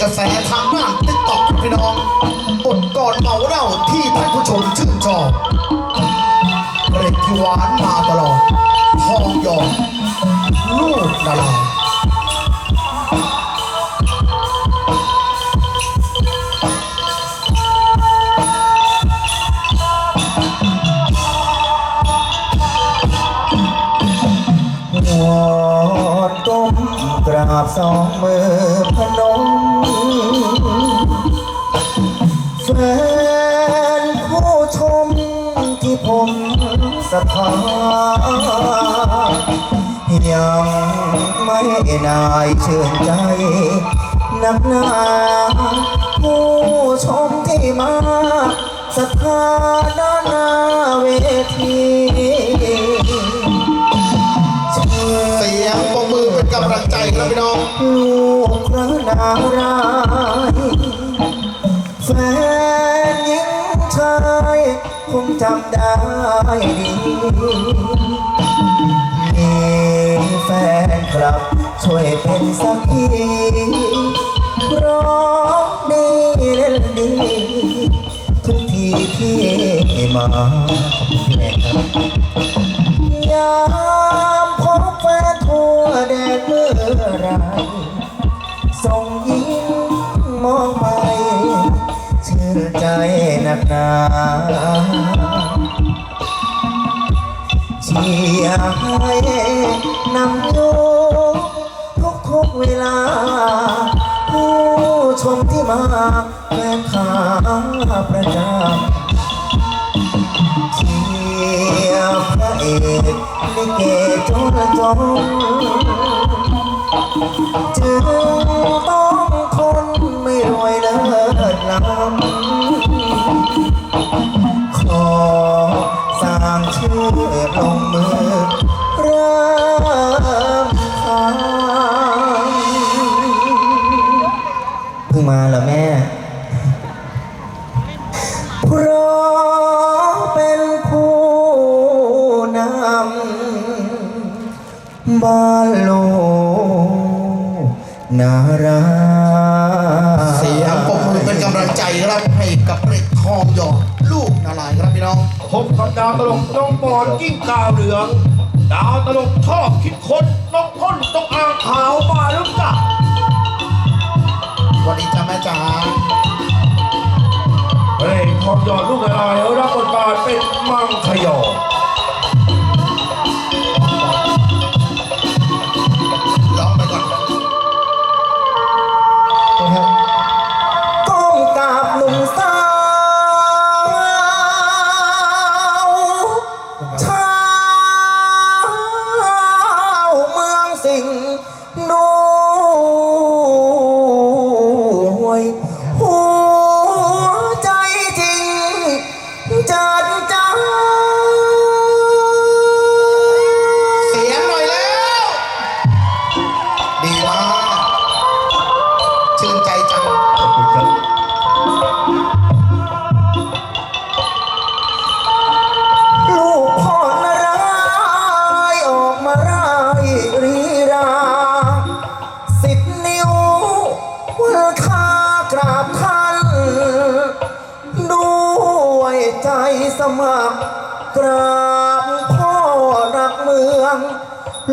กระแสทางด้านติ๊กต็อกพี่น้องอดก่อนเมาเหล้าที่ท่านผู้ชมชื่นชอบเพลงที่หวานมาตลอดทองหยอดลูกดารา ราบสองมือพนมแฟนผู้ชมที่ผมศรัทธายังไม่นายเชื่นใจนักหนาผู้ชมที่มาศรัทธาด้านหน้าเวทีำลังใจครับพี่น้อง ลูกพระนารายณ์แฟนหญิงชายคงจำได้ดีมีแฟนครับ ช่วยเป็นสักทีร้องดีเล่นดี ทุกทีที่มาแม่ครับยาม ไรส่งยิ้มมองไป ชื่นใจนักหนาเชียร์ให้นำโยทุกทุกๆเวลา ผู้ชมที่มาแฟนขาประจำเชียร์พระเอกลิเกจนจน จึงต้องทนไม่รวยเลิศล้ำขอสร้างชื่อลงมือเริ่มทำเพิ่งมาเหรอแม่ เพราะเป็นผู้นำบ้านโลก นาราเสียงปรบมือเป็นกำลังใจครับให้กับเพลงทองหยอดลูกดาราครับพี่น้องพบกับดาวตลกน้องปอนกิ้งกาวเหลือง ดาวตลกชอบคิดคนน้องอ้นต้องอ่างขาวมาแล้วจ้ะสวัสดีจ้าแม่จ๋าเพลงทองหยอดลูกอะไรรับบทบาทเป็นมังคยอ มือง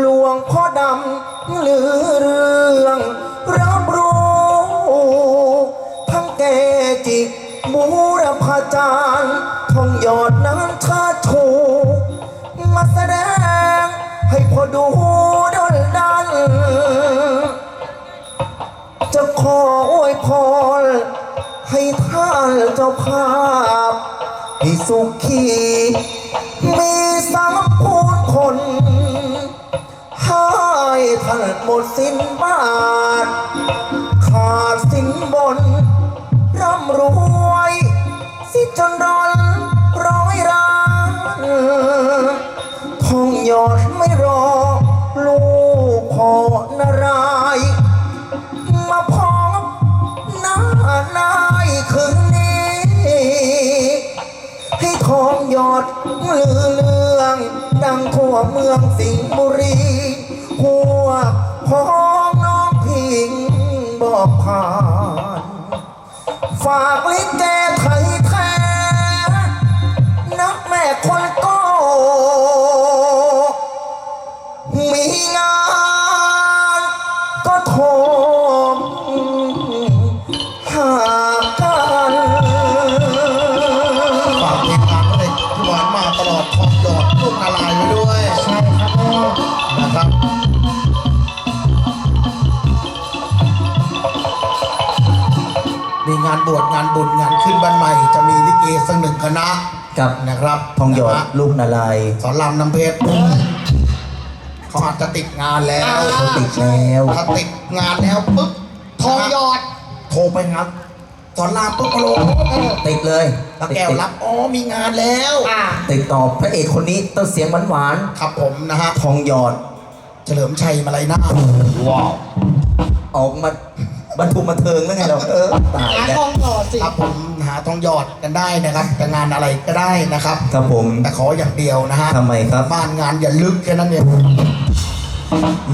หลวงพ่อดำลือเรื่องรับรู้ทั้งเกจิบูรพาจารย์ทองหยอดนั้นท่าถูมาแสดงให้พอดูดนดัน จะขออวยพร ให้ท่านเจ้าภาพให้สุขี มีสัมพูน หมดสิ้นบาท ขาดสินบน ร่ำรวย สิจนรอนร้อยร้านทองหยอดไม่รอ ลูกขอนารายมาพบหน้านายคืนนี้ ให้ทองหยอดลือเรื่อง ดังทั่วเมืองสิงห์บุรีพว ของน้องพิงบอกผ่าน ฝากลิ้นแกไทยแท้นักแม่คนโตานบวชงานบุญงานขึ้นบ้านใหม่ จะมีลิเกสักหนึ่งคณะกับนะครับทองหยอดนะฮะลูกนาลายสอนรามน้ำเพชรเขาอาจจะติดงานแล้วเขาติดแล้วถ้าติดงานแล้วปุ๊บทองหยอด โทรไปครับสอนรามปุ๊บโลติดเลยตาแก้วรับอ๋อมีงานแล้วอ่าติดต่อพระเอกคนนี้ต้นเสียงหวานครับผมนะฮะๆทองหยอด เฉลิมชัยมาลัยนาถ ว้าวออกมา บรรทุกมาเทิงแล้วไงเราเออตายหาแล้ว ทองหยอดสิครับผมหาทองหยอดกันได้นะครับ แต่งานอะไรก็ได้นะครับครับผม แต่ขออย่างเดียวนะฮะทำไมครับ บ้านงานอย่าลึกแค่นั้นเอง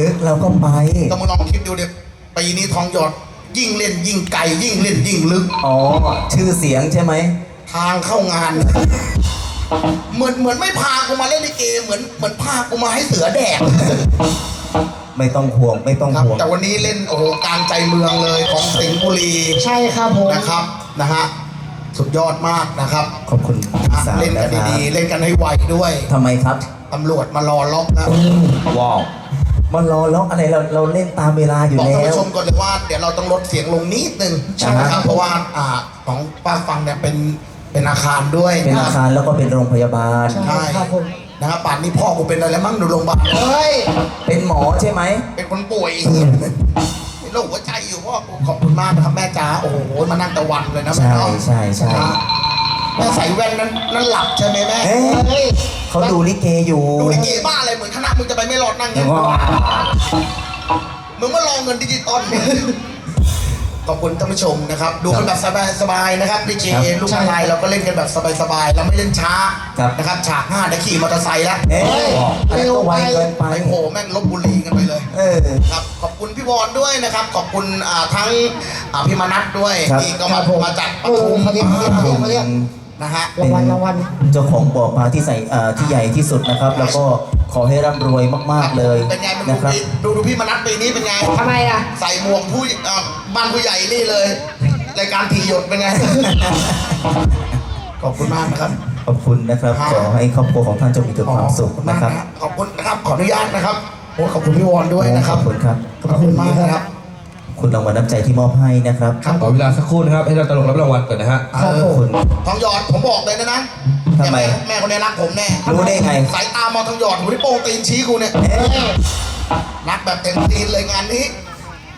ลึกเราก็ไป ก็มาลองคิดดูเดี๋ยวปีนี้ทองหยอด ยิ่งเล่นยิ่งไกลยิ่งเล่นยิ่งลึก อ๋อ ชื่อเสียงใช่ไหม ทางเข้างาน เหมือนเหมือนไม่พากูมาเล่นลิเกเหมือนเหมือนพากูมาให้เสือแดก ไม่ต้องห่วงไม่ต้องครับห่วง แต่วันนี้เล่นโอ้โหกลางใจเมืองเลยของสิงห์บุรีใช่ครับผมนะครับนะฮะสุดยอดมากนะครับขอบคุณนะฮะสาวเล่นนะกันครับดีๆเล่นกันให้ไวด้วยทำไมครับตำรวจมารอล็อกนะว้าวมันรอล็อกอะไรเราเราเล่นตามเวลาอยู่บอกแล้ท่านว ผู้ชมก่อนเลยว่าเดี๋ยวเราต้องลดเสียงลงนิดนึงใช่ไหมนะครับเพราะว่าอ่าของป้าฟังเนี่ยเป็นเป็นอาคารด้วยเป็นอาคารแล้วก็เป็นโรงพยาบาล ใช่ใช่ครับผม นะครับป่านนี้พ่อกูเป็นอะไรแล้วมั้งดูโรงพยาบาลเฮ้ย เป็นหมอใช่ไหม เป็นคนป่วยเป็นโรคหัวใจอยู่พ่อกูขอบคุณมากนะครับแม่จ๋าโอ้โหมานั่งตะวันเลยนะแม่ใช่เนาะใช่ใช่ นะแม่ใส่แว่นนั้นนั้นหลับใช่ไหมแม่เอ๊ะเฮ้ยเขาดูลิเกอยู่ ดูลิเกบ้าอะไรเหมือนคณะมึงจะไปไม่รอดนั่งเนี่ยว้าวมึงมารอเงินดิจิตอลเนี่ย ขอบคุณท่านผู้ชมนะครับ ดูกันแบบสบายๆนะครับลิเกลูกอะไรเราก็เล่นกันแบบสบายๆเราไม่เล่นช้านะครับฉากห้าเดี๋ยวขี่มอเตอร์ไซค์แล้วเอ๊ะอันนั้นก็ไวเกินไปไปโผล่แม่งลบบุรีกันไปเลย เออ ครับขอบคุณพี่วอนด้วยนะครับ ขอบคุณอ่าทั้งอ่าพี่มานัทด้วยครับ ที่ก็มามาจากปเออทุมเขาเรียกเขาเรียกเขาเรียกเขาเรียก นะฮะ รางวัลรางวัล เจ้าของบ่อปลาที่ใส่เอ่อที่ใหญ่ที่สุดนะครับ แล้วก็ขอให้ร่ำรวยมากๆเลยเป็นไงมันนะครับดูดูพี่มานัทปีนี้เป็นไงทำไมอะ ใส่หมวกผู้อ่า บ้านผู้ใหญ่นี่เลย รายการทีหยดเป็นไง ขอบคุณมากนะครับ ขอบคุณนะครับครับ ขอให้ครอบครัวของท่านจงมีแต่ความสุขขอบณนะครับมากขอบคุณนะครับ ขออนุญาตนะครับโอ้ขอบคุณพี่วอนด้วยนะครับ ขอบคุณครับ ขอบคุณมากนะครับ คุณรางวัลน้ำใจที่มอบให้นะครับครับขอเวลาสักครู่นะครับ ให้เราตลกรับรางวัลก่อนนะฮะครับเอผอมคุณทองหยอดผมบอกเลยนะนะทำไมแม่แม่คนนี้รักผมแน่ รู้ได้ไง สายตามองทองหยอดหูที่โป้งตีนชี้กูเนี่ยเอ๊ะรักแบบเต็มตีนเลยงานนี้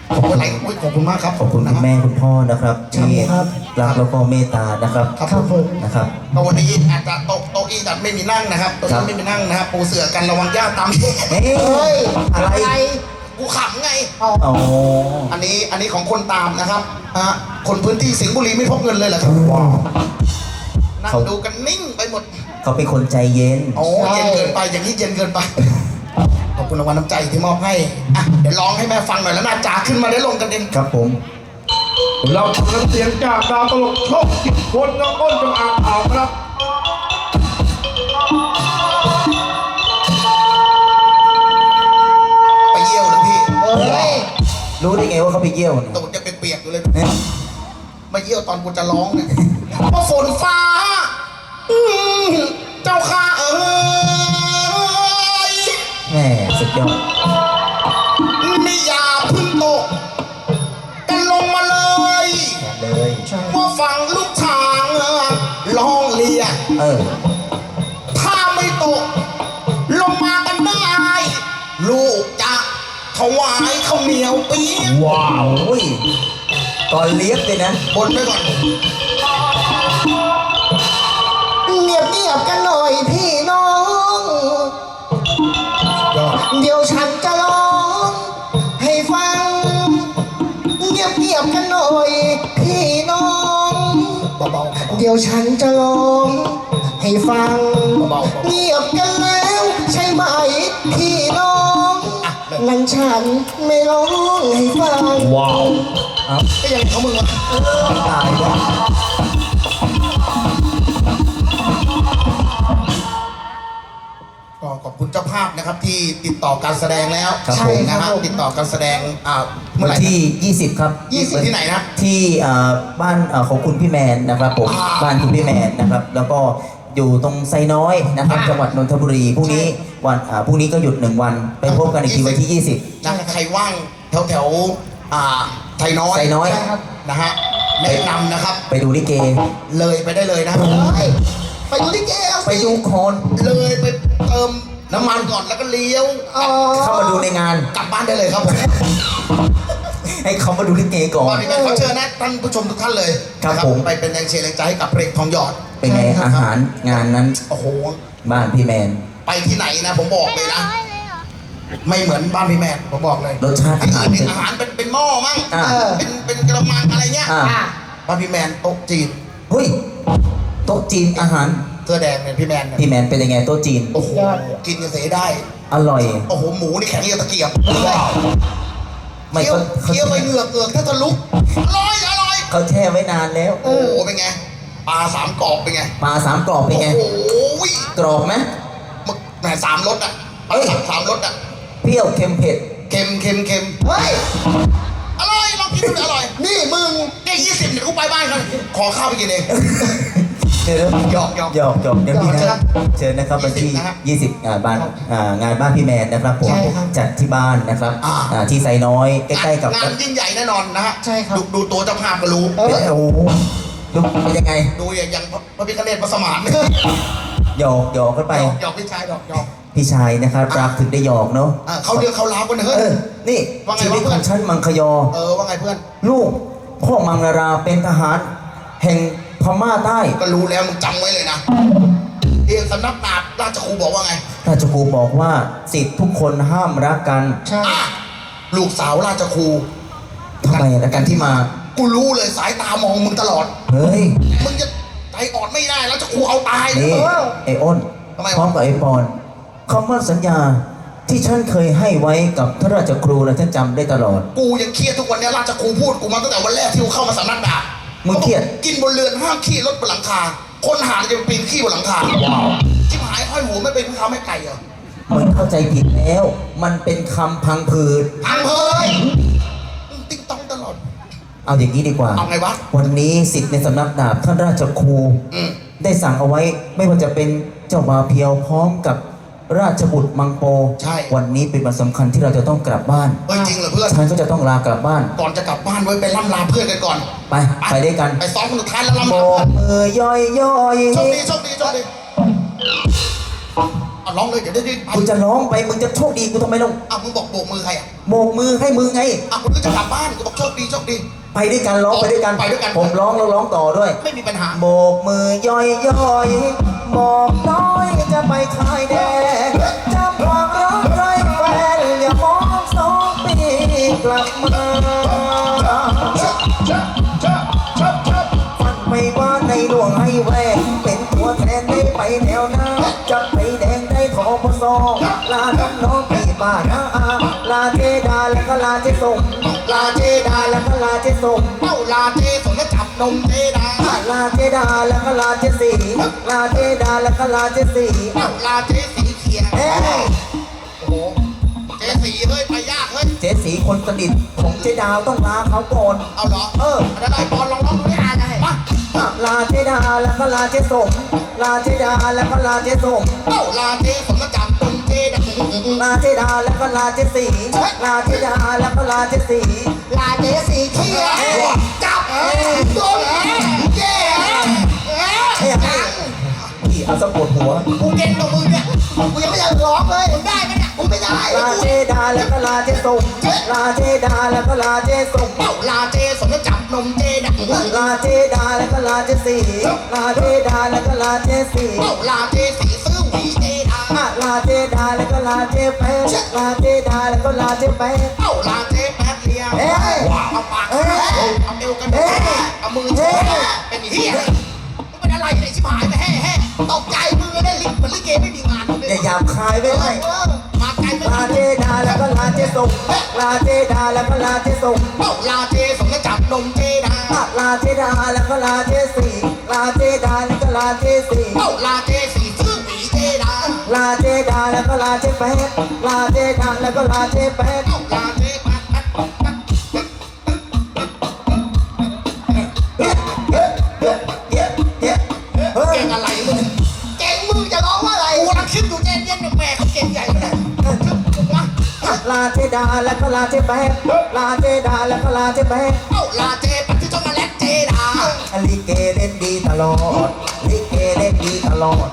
ขอบคุณอะไรอุ๊ยขอบคุณมากครับขอบคุณคุณแม่คุณพ่อนะครับ ที่ครับรักแล้วก็เมตตานะครับครับครับผมนะครับก็วันนี้อาจจะโต๊ะโต๊ะอีจัดไม่มีนั่งนะครับโต๊ะครันี้บไม่มีนั่งนะครับปูเสือกันระวังย่าตามเอ๊ะเฮ้ยอะไรอะไรกูขำไงอ๋ออ๋ออันนี้อันนี้ของคนตามนะครับฮะคนพื้นที่สิงห์บุรีไม่พกเงินเลยเหรอครับว้าวนั่งดูกันนิ่งไปหมด เขาเป็นคนใจเย็นโอ้เย็นเกินไปอย่างนี้เย็นเกินไปข อบคุณรางวัลน้ำใจที่มอบให้อะเดี๋ยวร้องให้แม่ฟังหน่อยแล้วหน้าจ๋าขึ้นมาได้ลงกันเองครับผม เราทำน้ำเสียงจากดาวตลกโชคคิดคนน้องอ้นจงอ่างขาวครับ ไปเยี่ยวเลยพี่เฮ้ยรู้ได้ไงว่าเขาไปเยี่ยวเนี่ยตูดจะเปียกๆอยู่เลยเอ๊ะมาเยี่ยวตอนกูจะร้องเนี่ยเพราะฝนฟ้า ม่สุดยอดนี่อย่าเพึ่งตก กันลงมาเลยแม่เลยว่าฟังลูกช้างร้องเรียกเออ ถ้าไม่ตก ลงมากันได้ ลูกจะถวายข้าวเหนียวปี๊บว้าวโอ้ยตอนเลี้ยบเลยนะ บนไปก่อน เบาๆเดี๋ยวฉันจะร้องให้ฟังเบาๆ เงียบกันแล้วใช่ไหมพี่น้องอะเริ่มงั้นฉันไม่ร้องให้ฟังว้าวเอ้าก็ยังเขามึงวะตายแล้วก็ คุณเจ้าภาพนะครับที่ติดต่อการแสดงแล้วครับผม นะฮะติดต่อการแสดงอ่าเมื่อวัไหนร่ที่20 ครับ20ที่ไหนนะที่อ่าบ้านอ่าของคุณพี่แมนนะครับผมอ่าบ้านคุณพี่แมนนะครับ แล้วก็อยู่ตรงไซน้อยนะครับจังหวัดนนทบุรีพรุ่งนี้วันอ่าพรุ่งนี้ก็หยุดหนึ่งวัน ไปพบกันอีกทีวันที่ 20 นะใครว่างแถวแถวๆอ่าไทยน้อยไทยน้อยนะฮะแนะนำนะครับ ไปดูลิเก เลยไปได้เลยนะเฮ้ยไปดูลิเกเอาไปสิดูโคนเลยไปเติม น้ำมันก่อนแล้วก็เลี้ยวอ๋อเข้ามาดูในงาน กลับบ้านได้เลยครับผมให้เขามาดูลิเกก่อตอนนนี้ขอเชิญนะท่านผู้ชมทุกท่านเลยครับนะผม ไปเป็นแรงเชียร์แรงใจให้กับเพลงทองหยอดเป็นไงอาหารงานนั้นโอ้โห บ้านพี่แมน ไปที่ไหนนะ ผมบอกเลยนะ ไม่เหมือนบ้านพี่แม่ผมบอกเลยรสชาติอาหารที่เป็อื่นนอาหารเป็นเป็นหม้อมั้งอ่าเออเป็นเป็นกระมังอะไรเงี้ยอ่า บ้านพี่แมนโต๊ะจีนเฮ้ยโต๊ะจีนอาหาร เสื้อแดงเนี่ยพี่แมนเนี่ยพี่แมนเป็นยังไงโต๊ะจีน โอ้โหกินกันเสียได้ อร่อย โอ้โหหมูนี่แข็งอย่างตะเกียบไม่เคี้ยวเขาเขาเคี้ยวไปเหงือกเกือกถ้าทะลุอร่อยอร่อยเขาแช่ไว้นานแล้ว โอ้โหเป็นไงปลาสามกรอบเป็นไงปลาสามกรอบเป็นไงโอ้โหกรอบไหมมึกแหมสามรสอะเอ้ยสามสามรสอะเปรี้ยวเค็มเผ็ดเค็มเค็มเค็มเฮ้ยอร่อยลองกินดูดิอร่อย นี่มึงเนี่ยยี่สิบเนี่ยกูไปบ้านกันขอข้าวไปกินเอง เดี๋ยวหยอกหยอกหยอกหยอกเดี๋ยวพี่หยอกนะครับเชิญนะครับวันที่ 20นะครับ20อ่าบ้านอ่างานบ้านพี่แมนนะครับผมใช่ครับจัดที่บ้านนะครับอ่าอ่าที่ไซน้อยใกล้ๆกับงานยิ่งใหญ่แน่นอนนะฮะใช่ครับดูดูตัวเจ้าภาพก็รู้เออโอ้โหดูเป็นยังไงดูอย่างอย่างพระพิฆเนศพระสมานหยอกหยอกกันไปหยอกหยอกพี่ชายหยอกหยอกพี่ชายนะครับรักถึงได้หยอกเนาะอะเขาเรื่องเขาราวกันเถเออะอนี่ว่าไงชีวิตวะเพื่ขออนงฉันมังคยอเออว่าไงเพื่อน ลูกพ่อมังนาราเป็นทหาร แห่ง พม่าใต้ก็รู้แล้วมึงจำไว้เลยนะเรียนสำนักดาบราชครูบอกว่าไงราชครูบอกว่าสิทธิ์ทุกคนห้ามรักกันใช่อะลูกสาวราชครูทำไมแล้วกันที่มา กูรู้เลยสายตามองมึงตลอด เฮ้ย มึงจะใจอ่อนไม่ได้ราชครูเอาตายเลยนี่เออไอ้อ้นทำไมวะ พร้อมกับไอ้ปอนคำมั่นสัญญาที่ฉันเคยให้ไว้กับท่านราชครูนะฉันจำได้ตลอด กูยังเครียดทุกวันเนี้ยราชครูพูดกูมาตั้งแต่วันแรกที่กูเข้ามาสำนักดาบ มึงเครียด กินบนเรือนห้ามขี้รถบนหลังคา คนหาจะไปปีนขี้บนหลังคาชิบหายห้อยหัวไม่เป็นผู้ค้าไม่ไก่เหรอมึงเข้าใจผิดแล้ว มันเป็นคำพังผืด พังเฮ้ยติ๊งต้องตลอด เอาอย่างนี้ดีกว่า เอาไงวะ วันนี้สิทธิ์ในสำนักดาบท่านราชครู อืม ได้สั่งเอาไว้ไม่ว่าจะเป็นเจ้าบาเพียวพร้อมกับ ราชบุตรมังโปใช่ วันนี้เป็นวันสำคัญที่เราจะต้องกลับบ้าน เฮ้ยจริงเหรอเพื่อน ฉันก็จะต้องลากลับบ้าน ก่อนจะกลับบ้านไว้ไปล่ำลาเพื่อนกันก่อน ไป ไปด้วยกันไปซ้อมคนสุดท้ายแล้วล่ำโบลาเพื่อกนมือย่อยย่อย โชคดีโชคดีโชคดี เอาร้องเลยเดี๋ยวได้ได้ไปกูจะร้องไปมึงจะโชคดีกูทำไมลงอะมึงบอกโบกมือใครอะโบกมือให้มือไงอะคุณก็จะกลับบ้านกูบอกโชคดีโชคดี ไปด้วยกันร้องไปด้วยกัน ไปด้วยกัน ผมร้องแล้วร้องต่อด้วย ไม่มีปัญหา โบกมือย่อยย่อยบอกน้อยจะไปชายแดนจะความรักไรแฟนอย่ามองสองปีกลับมาาแล้วก็ลาเจสมลาเจดาแล้วก็ลาเจสมเป้าลาเทสนแล้วจับนมเทดาลาเจดาแล้วก็ลาเจสีลาเจดาแล้วก็ลาเจสีเป้าลาเทสีเขียวเอ้ยโอ้โหเจสีเฮ้ยไปยากเฮ้ยเจสีคนสนิทของเจดาวต้องลาเขาก่อน เอาเหรอเออแล้วได้บอลลองร้องดูดิอ่านไงมาลาเจดาแล้วก็ลาเจสมลาเจดาแล้วก็ลาเจสมเป้าลาเทสนแล้วจับ นมเทดาลาเจดาแล้วก็ลาเจสีลาเจดาแล้วก็ลาเจสีลาเทสีเขียจับโดนเย้เอ๊ะเอ้ยพี่เอาสะปวดหัว กูเก่งกว่ามึงเนี่ยกูยังไม่อยากร้องเลยมึงได้ไหมเนี่ยกูไม่ได้ลาเจดาแล้วก็ลาเจสมลาเจดาแล้วก็ลาเจสมเป้าลาเทสนแล้วจับนมเทดาลาเจดาแล้วก็ลาเจสีลาเจดาแล้วก็ลาเจสีเป้าลาเทสีส ลาเจดาแล้วก็ลาเจแปลาเจดาแล้วก็ลาเจแปเป้าลาเทแป๊ดเลียเอ้ยเอาปากเอาเอวกันเอามือเช็ดเป็นเหี้ยมึงเป็นอะไรเนี่ยชิบหายไปแห่แห่ตกใจมือได้ลิเหมือนลิเกไม่มีงานอย่าหยาบคายไปเลยมาไกลลาเจดาแล้วก็ลาเจส่งลาเจดาแล้วก็ลาเจส่งเอ้าลาเจสมแล้วจับนมเจดาลาเจดาแล้วก็ลาเจสี่ลาเจดาแล้วก็ลาเจสี่เอ้าลาเจสี่ ลาเจดาแล้วก็ลาเจแปดลาเจดาแล้วก็ลาเจแปดเอ้าลาเจปัดปัดปัดปัดเก่งอะไรมึงเก่งมึงจะร้องว่าอะไรกูกำลังคิดอยู่เจนเย็นเนี่ยแม่เขาเก่งใหญ่เลยมาลาเจดาแล้วก็ลาเจแปดลาเจดาแล้วก็ลาเจแปดเอาลาเจปัดที่ต้องมาแลกเจดาอดลิเกเล่นดีตลอด